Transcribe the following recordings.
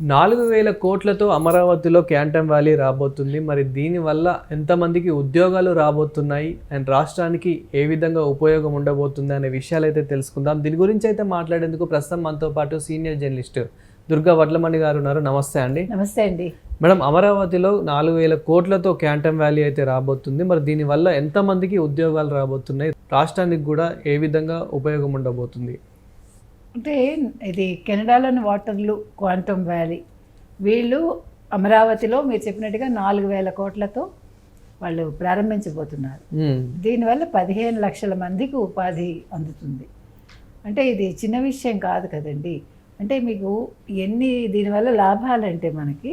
నాలుగు వేల కోట్లతో అమరావతిలో క్యాంటమ్ వ్యాలీ రాబోతుంది. మరి దీనివల్ల ఎంతమందికి ఉద్యోగాలు రాబోతున్నాయి? అండ్ రాష్ట్రానికి ఏ విధంగా ఉపయోగం ఉండబోతుంది అనే విషయాలు అయితే తెలుసుకుందాం. దీని గురించి అయితే మాట్లాడేందుకు ప్రస్తుతం మనతో పాటు సీనియర్ జర్నలిస్ట్ దుర్గా వడ్లమణి గారు ఉన్నారు. నమస్తే అండి. నమస్తే అండి. మేడం అమరావతిలో నాలుగు వేల కోట్లతో క్యాంటమ్ వ్యాలీ అయితే రాబోతుంది. మరి దీనివల్ల ఎంతమందికి ఉద్యోగాలు రాబోతున్నాయి? రాష్ట్రానికి కూడా ఏ విధంగా ఉపయోగం ఉండబోతుంది? అంటే ఇది కెనడాలోని వాటర్లు క్వాంటమ్ వ్యాలీ. వీళ్ళు అమరావతిలో మీరు చెప్పినట్టుగా నాలుగు వేల కోట్లతో వాళ్ళు ప్రారంభించబోతున్నారు. దీనివల్ల పదిహేను లక్షల మందికి ఉపాధి అందుతుంది. అంటే ఇది చిన్న విషయం కాదు కదండి. అంటే మీకు ఎన్ని దీనివల్ల లాభాలంటే మనకి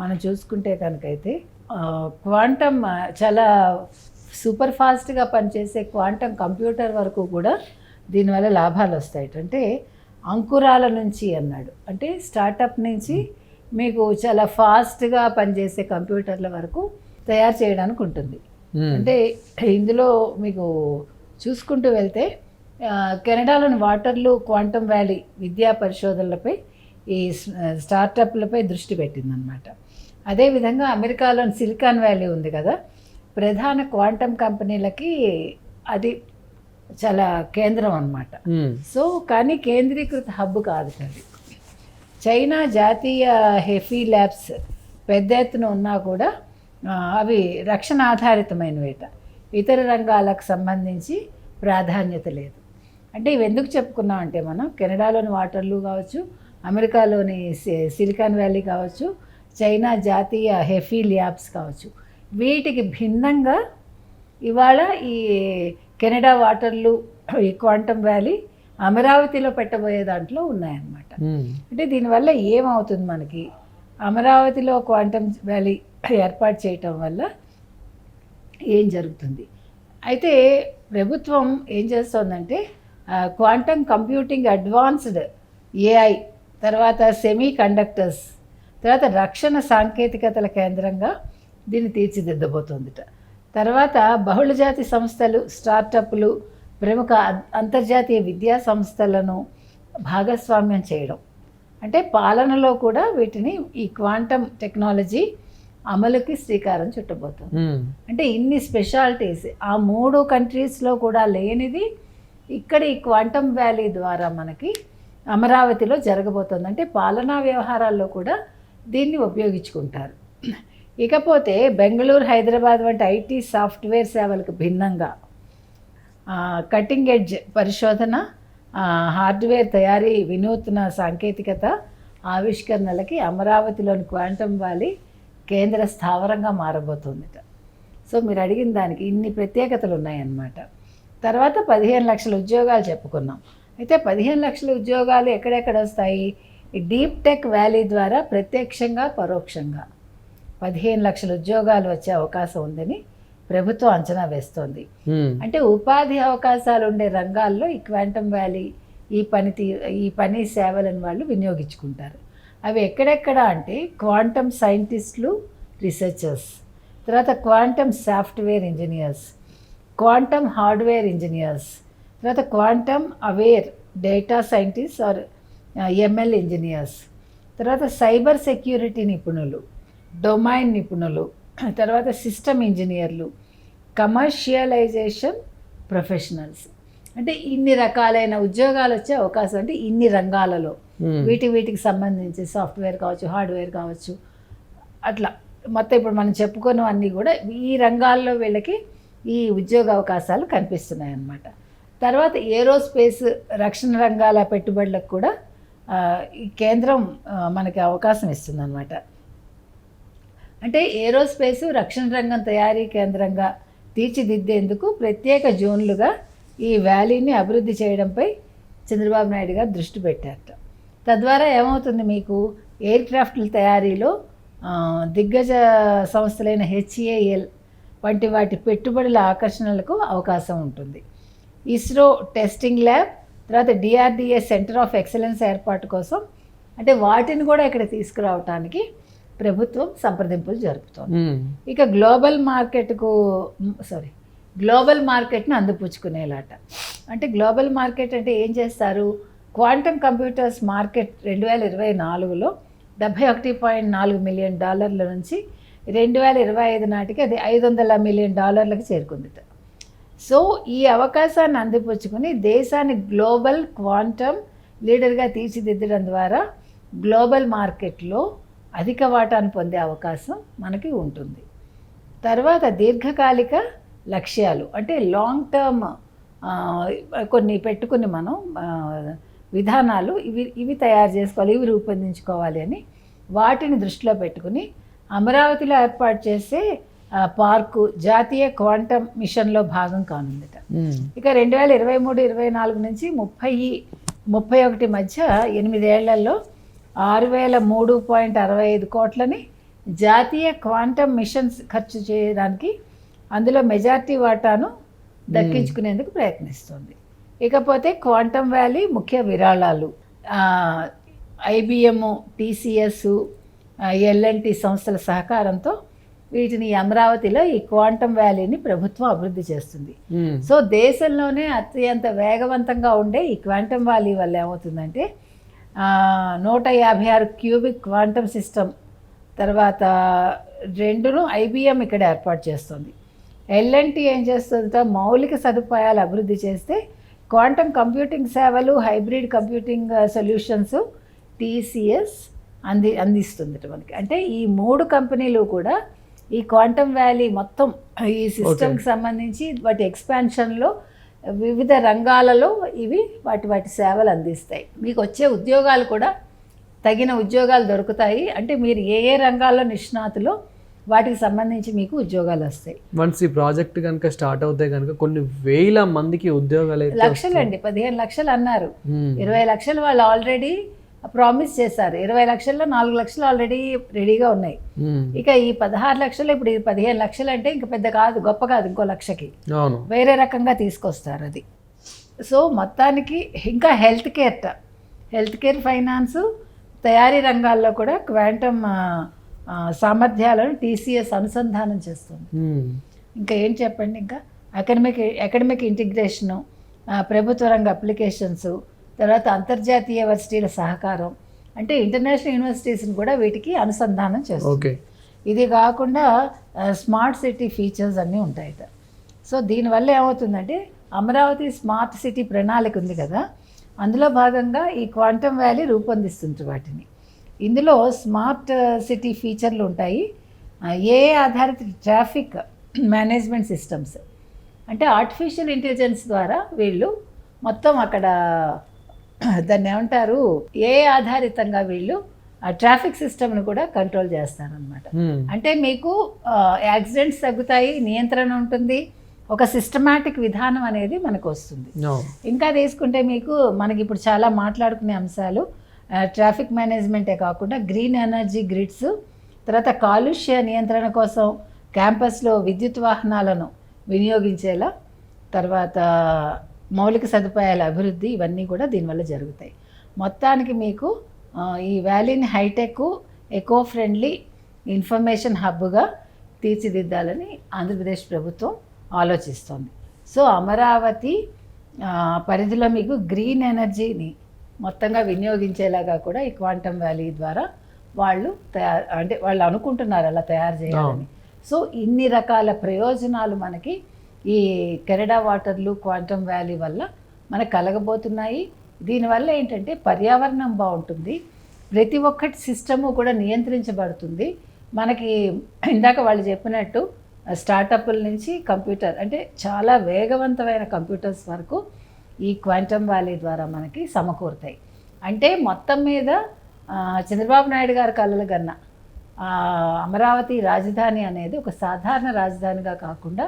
మనం చూసుకుంటే కనుకైతే క్వాంటమ్ చాలా సూపర్ ఫాస్ట్గా పనిచేసే క్వాంటమ్ కంప్యూటర్ వరకు కూడా దీనివల్ల లాభాలు వస్తాయి అంటే అంకురాల నుంచి అన్నాడు. అంటే స్టార్టప్ నుంచి మీకు చాలా ఫాస్ట్గా పనిచేసే కంప్యూటర్ల వరకు తయారు చేయడానికి ఉంటుంది. అంటే ఇందులో మీకు చూసుకుంటూ వెళ్తే కెనడాలోని వాటర్లు క్వాంటమ్ వ్యాలీ విద్యా పరిశోధనలపై ఈ స్టార్టప్లపై దృష్టి పెట్టిందనమాట అదేవిధంగా అమెరికాలోని సిలికాన్ వ్యాలీ ఉంది కదా ప్రధాన క్వాంటమ్ కంపెనీలకి అది చాలా కేంద్రం అన్నమాట. మ్మ్. సో కానీ కేంద్రీకృత హబ్ కాదు అది. చైనా జాతీయ హెఫీ ల్యాబ్స్ పెద్ద ఎత్తున ఉన్నా కూడా అవి రక్షణ ఆధారితమైనవేట ఇతర రంగాలకు సంబంధించి ప్రాధాన్యత లేదు. అంటే ఇవి ఎందుకు చెప్పుకున్నాం అంటే మనం కెనడాలోని వాటర్లు కావచ్చు అమెరికాలోని సిలికాన్ వ్యాలీ కావచ్చు చైనా జాతీయ హెఫీ ల్యాబ్స్ కావచ్చు. వీటికి భిన్నంగా ఇవాళ ఈ కెనడా వాటర్లు ఈ క్వాంటమ్ వ్యాలీ అమరావతిలో పెట్టబోయే దాంట్లో ఉన్నాయన్నమాట. అంటే దీనివల్ల ఏమవుతుంది మనకి? అమరావతిలో క్వాంటమ్ వ్యాలీ ఏర్పాటు చేయటం వల్ల ఏం జరుగుతుంది? అయితే ప్రభుత్వం ఏం చేస్తోందంటే క్వాంటమ్ కంప్యూటింగ్ అడ్వాన్స్డ్ ఏఐ తర్వాత సెమీ కండక్టర్స్ తర్వాత రక్షణ సాంకేతికతల కేంద్రంగా దీన్ని తీర్చిదిద్దబోతోందిట. తర్వాత బహుళజాతి సంస్థలు స్టార్టప్లు ప్రముఖ అంతర్జాతీయ విద్యా సంస్థలను భాగస్వామ్యం చేయడం. అంటే పాలనలో కూడా వీటిని ఈ క్వాంటమ్ టెక్నాలజీ అమలుకి శ్రీకారం చుట్టబోతుంది. అంటే ఇన్ని స్పెషాలిటీస్ ఆ మూడు కంట్రీస్లో కూడా లేనిది ఇక్కడ ఈ క్వాంటమ్ వ్యాలీ ద్వారా మనకి అమరావతిలో జరగబోతుంది. అంటే పాలనా వ్యవహారాల్లో కూడా దీన్ని ఉపయోగించుకుంటారు. ఇకపోతే బెంగళూరు హైదరాబాద్ వంటి ఐటీ సాఫ్ట్వేర్ సేవలకు భిన్నంగా కటింగ్ ఎడ్జ్ పరిశోధన హార్డ్వేర్ తయారీ వినూత్న సాంకేతికత ఆవిష్కరణలకి అమరావతిలోని క్వాంటమ్ వ్యాలీ కేంద్ర స్థావరంగా మారబోతుందిట. సో మీరు అడిగిన దానికి ఇన్ని ప్రత్యేకతలు ఉన్నాయన్నమాట. తర్వాత పదిహేను లక్షల ఉద్యోగాలు చెప్పుకున్నాం. అయితే పదిహేను లక్షల ఉద్యోగాలు ఎక్కడెక్కడ వస్తాయి? డీప్ టెక్ వ్యాలీ ద్వారా ప్రత్యక్షంగా పరోక్షంగా. పదిహేను లక్షల ఉద్యోగాలు వచ్చే అవకాశం ఉందని ప్రభుత్వం అంచనా వేస్తోంది. అంటే ఉపాధి అవకాశాలు ఉండే రంగాల్లో ఈ క్వాంటమ్ వ్యాలీ ఈ పని తీ ఈ పని సేవలను వాళ్ళు వినియోగించుకుంటారు. అవి ఎక్కడెక్కడ అంటే క్వాంటమ్ సైంటిస్టులు రీసెర్చర్స్ తర్వాత quantum software engineers quantum hardware engineers తర్వాత quantum aware data scientist or ML engineers తర్వాత సైబర్ సెక్యూరిటీ నిపుణులు. డొమైన్ నిపుణులు తర్వాత సిస్టమ్ ఇంజనీర్లు కమర్షియలైజేషన్ ప్రొఫెషనల్స్. అంటే ఇన్ని రకాలైన ఉద్యోగాలు వచ్చే అవకాశం అంటే ఇన్ని రంగాలలో. మ్మ్. వీటి వీటికి సంబంధించి సాఫ్ట్వేర్ కావచ్చు హార్డ్వేర్ కావచ్చు అట్లా. మొత్తం ఇప్పుడు మనం చెప్పుకున్నవన్నీ కూడా ఈ రంగాల్లో వీళ్ళకి ఈ ఉద్యోగ అవకాశాలు కనిపిస్తున్నాయి అన్నమాట తర్వాత ఏరోస్పేస్ రక్షణ రంగాల పెట్టుబడులకు కూడా ఈ కేంద్రం మనకి అవకాశం ఇస్తుందన్నమాట. అంటే ఏరోస్పేస్ రక్షణ రంగం తయారీ కేంద్రంగా తీర్చిదిద్దేందుకు ప్రత్యేక జోన్లుగా ఈ వ్యాలీని అభివృద్ధి చేయడంపై చంద్రబాబు నాయుడు గారు దృష్టి పెట్టారట. తద్వారా ఏమవుతుంది మీకు? ఎయిర్ క్రాఫ్ట్ల తయారీలో దిగ్గజ సంస్థలైన హెచ్ఏఎల్ వంటి వాటి పెట్టుబడుల ఆకర్షణలకు అవకాశం ఉంటుంది. ఇస్రో టెస్టింగ్ ల్యాబ్ తర్వాత డిఆర్డిఏ సెంటర్ ఆఫ్ ఎక్సలెన్స్ ఏర్పాటు కోసం అంటే వాటిని కూడా ఇక్కడ తీసుకురావటానికి ప్రభుత్వం సంప్రదింపులు జరుపుతోంది. ఇక గ్లోబల్ మార్కెట్కు సారీ గ్లోబల్ మార్కెట్ని అందిపుచ్చుకునేలాట. అంటే గ్లోబల్ మార్కెట్ అంటే ఏం చేస్తారు? క్వాంటమ్ కంప్యూటర్స్ మార్కెట్ రెండు వేల ఇరవై నాలుగులో డెబ్భై ఒకటి పాయింట్ నాలుగు మిలియన్ డాలర్ల నుంచి రెండు వేల ఇరవై ఐదు నాటికి అది ఐదు వందల మిలియన్ డాలర్లకు చేరుకుందిట సో ఈ అవకాశాన్ని అందిపుచ్చుకుని దేశాన్ని గ్లోబల్ క్వాంటమ్ లీడర్గా తీర్చిదిద్దడం ద్వారా గ్లోబల్ మార్కెట్లో అధిక వాటాను పొందే అవకాశం మనకి ఉంటుంది తర్వాత దీర్ఘకాలిక లక్ష్యాలు అంటే లాంగ్ టర్మ్ కొన్ని పెట్టుకుని మనం విధానాలు ఇవి ఇవి తయారు చేసుకోవాలి ఇవి రూపొందించుకోవాలి అని వాటిని దృష్టిలో పెట్టుకుని అమరావతిలో ఏర్పాటు చేసే పార్కు జాతీయ క్వాంటమ్ మిషన్లో భాగం కానుందట. ఇక రెండు వేల ఇరవై మూడు ఇరవై నాలుగు నుంచి ముప్పై ముప్పై ఒకటి మధ్య ఎనిమిదేళ్ళలో ఆరు వేల మూడు పాయింట్ అరవై ఐదు కోట్లని జాతీయ క్వాంటమ్ మిషన్స్ ఖర్చు చేయడానికి అందులో మెజార్టీ వాటాను దక్కించుకునేందుకు ప్రయత్నిస్తుంది. ఇకపోతే క్వాంటమ్ వ్యాలీ ముఖ్య విరాళాలు. ఐబిఎం టీసీఎస్ ఎల్ఎన్టీ సంస్థల సహకారంతో వీటిని అమరావతిలో ఈ క్వాంటమ్ వ్యాలీని ప్రభుత్వం అభివృద్ధి చేస్తుంది. సో దేశంలోనే అత్యంత వేగవంతంగా ఉండే ఈ క్వాంటమ్ వ్యాలీ వల్ల ఏమవుతుందంటే నూట యాభై ఆరు క్యూబిక్ క్వాంటమ్ సిస్టమ్ తర్వాత రెండును ఐబిఎం ఇక్కడ ఏర్పాటు చేస్తుంది. ఎల్ఎన్టీ ఏం చేస్తుందంటే మౌలిక సదుపాయాలు అభివృద్ధి చేస్తే క్వాంటమ్ కంప్యూటింగ్ సేవలు హైబ్రిడ్ కంప్యూటింగ్ సొల్యూషన్స్ టీసీఎస్ అంది అందిస్తుంది మనకి. అంటే ఈ మూడు కంపెనీలు కూడా ఈ క్వాంటమ్ వ్యాలీ మొత్తం ఈ సిస్టమ్కి సంబంధించి వాటి ఎక్స్పాన్షన్లో వివిధ రంగాలలో ఇవి వాటి వాటి సేవలు అందిస్తాయి. మీకు వచ్చే ఉద్యోగాలు కూడా తగిన ఉద్యోగాలు దొరుకుతాయి. అంటే మీరు ఏ ఏ రంగాల్లో నిష్ణాతులో వాటికి సంబంధించి మీకు ఉద్యోగాలు వస్తాయి. వన్స్ ఈ ప్రాజెక్ట్ కనుక స్టార్ట్ అవుతే కనుక కొన్ని వేల మందికి ఉద్యోగాలు లక్షలండి. పదిహేను లక్షలు అన్నారు. మ్మ్. ఇరవై లక్షలు వాళ్ళు ఆల్రెడీ ప్రామిస్ చేశారు. ఇరవై లక్షల్లో నాలుగు లక్షలు ఆల్రెడీ రెడీగా ఉన్నాయి. ఇక ఈ పదహారు లక్షలు ఇప్పుడు పదిహేను లక్షలు అంటే ఇంక పెద్ద కాదు గొప్ప కాదు ఇంకో లక్షకి. వేరే రకంగా తీసుకొస్తారు అది. సో మొత్తానికి ఇంకా health care health care finance తయారీ రంగాల్లో కూడా క్వాంటమ్ సామర్థ్యాలను టీసీఎస్ అనుసంధానం చేస్తుంది. ఇంకా ఏం చెప్పండి ఇంకా? అకాడమిక్ అకాడమిక్ ఇంటిగ్రేషను ప్రభుత్వ రంగ అప్లికేషన్స్ తర్వాత అంతర్జాతీయ యూనివర్సిటీల సహకారం. అంటే ఇంటర్నేషనల్ యూనివర్సిటీస్ని కూడా వీటికి అనుసంధానం చేస్తుంది. ఓకే. ఇది కాకుండా స్మార్ట్ సిటీ ఫీచర్స్ అన్నీ ఉంటాయట సో దీనివల్ల ఏమవుతుందంటే అమరావతి స్మార్ట్ సిటీ ప్రణాళిక ఉంది కదా అందులో భాగంగా ఈ క్వాంటమ్ వ్యాలీ రూపొందిస్తుంది వాటిని. ఇందులో స్మార్ట్ సిటీ ఫీచర్లు ఉంటాయి. ఏ ఆధారిత ట్రాఫిక్ మేనేజ్మెంట్ సిస్టమ్స్. అంటే ఆర్టిఫిషియల్ ఇంటెలిజెన్స్ ద్వారా వీళ్ళు మొత్తం అక్కడ దాన్ని ఏమంటారు? ఏ ఆధారితంగా వీళ్ళు ఆ ట్రాఫిక్ సిస్టమ్ను కూడా కంట్రోల్ చేస్తారనమాట. అంటే మీకు యాక్సిడెంట్స్ తగ్గుతాయి నియంత్రణ ఉంటుంది ఒక సిస్టమాటిక్ విధానం అనేది మనకు వస్తుంది. ఇంకా తీసుకుంటే మీకు మనకి ఇప్పుడు చాలా మాట్లాడుకునే అంశాలు ట్రాఫిక్ మేనేజ్మెంటే కాకుండా గ్రీన్ ఎనర్జీ గ్రిడ్స్ తర్వాత కాలుష్య నియంత్రణ కోసం క్యాంపస్లో విద్యుత్ వాహనాలను వినియోగించేలా తర్వాత మౌలిక సదుపాయాల అభివృద్ధి ఇవన్నీ కూడా దీనివల్ల జరుగుతాయి. మొత్తానికి మీకు ఈ వ్యాలీని హైటెక్ ఎకో ఫ్రెండ్లీ ఇన్ఫర్మేషన్ హబ్గా తీర్చిదిద్దాలని ఆంధ్రప్రదేశ్ ప్రభుత్వం ఆలోచిస్తోంది. సో అమరావతి పరిధిలో మీకు గ్రీన్ ఎనర్జీని మొత్తంగా వినియోగించేలాగా కూడా ఈ క్వాంటమ్ వ్యాలీ ద్వారా వాళ్ళు తయారు అంటే వాళ్ళు అనుకుంటున్నారు అలా తయారు చేయాలని. సో ఇన్ని రకాల ప్రయోజనాలు మనకి ఈ కెనడా వాటర్లు క్వాంటమ్ వ్యాలీ వల్ల మనకు కలగబోతున్నాయి. దీనివల్ల ఏంటంటే పర్యావరణం బాగుంటుంది. ప్రతి ఒక్కటి సిస్టము కూడా నియంత్రించబడుతుంది. మనకి ఇందాక వాళ్ళు చెప్పినట్టు స్టార్టప్ల నుంచి కంప్యూటర్ అంటే చాలా వేగవంతమైన కంప్యూటర్స్ వరకు ఈ క్వాంటమ్ వ్యాలీ ద్వారా మనకి సమకూరుతాయి. అంటే మొత్తం మీద చంద్రబాబు నాయుడు గారి కలలు కన్నా అమరావతి రాజధాని అనేది ఒక సాధారణ రాజధానిగా కాకుండా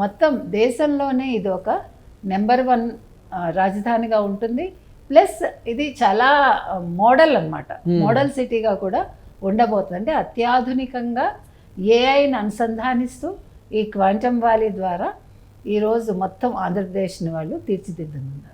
మొత్తం దేశంలోనే ఇది ఒక నెంబర్ వన్ రాజధానిగా ఉంటుంది. ప్లస్ ఇది చాలా మోడల్ అన్నమాట. మోడల్ సిటీగా కూడా ఉండబోతుంది. అంటే అత్యాధునికంగా ఏఐని అనుసంధానిస్తూ ఈ క్వాంటమ్ వ్యాలీ ద్వారా ఈరోజు మొత్తం ఆంధ్రప్రదేశ్ని వాళ్ళు తీర్చిదిద్దుతున్నారు.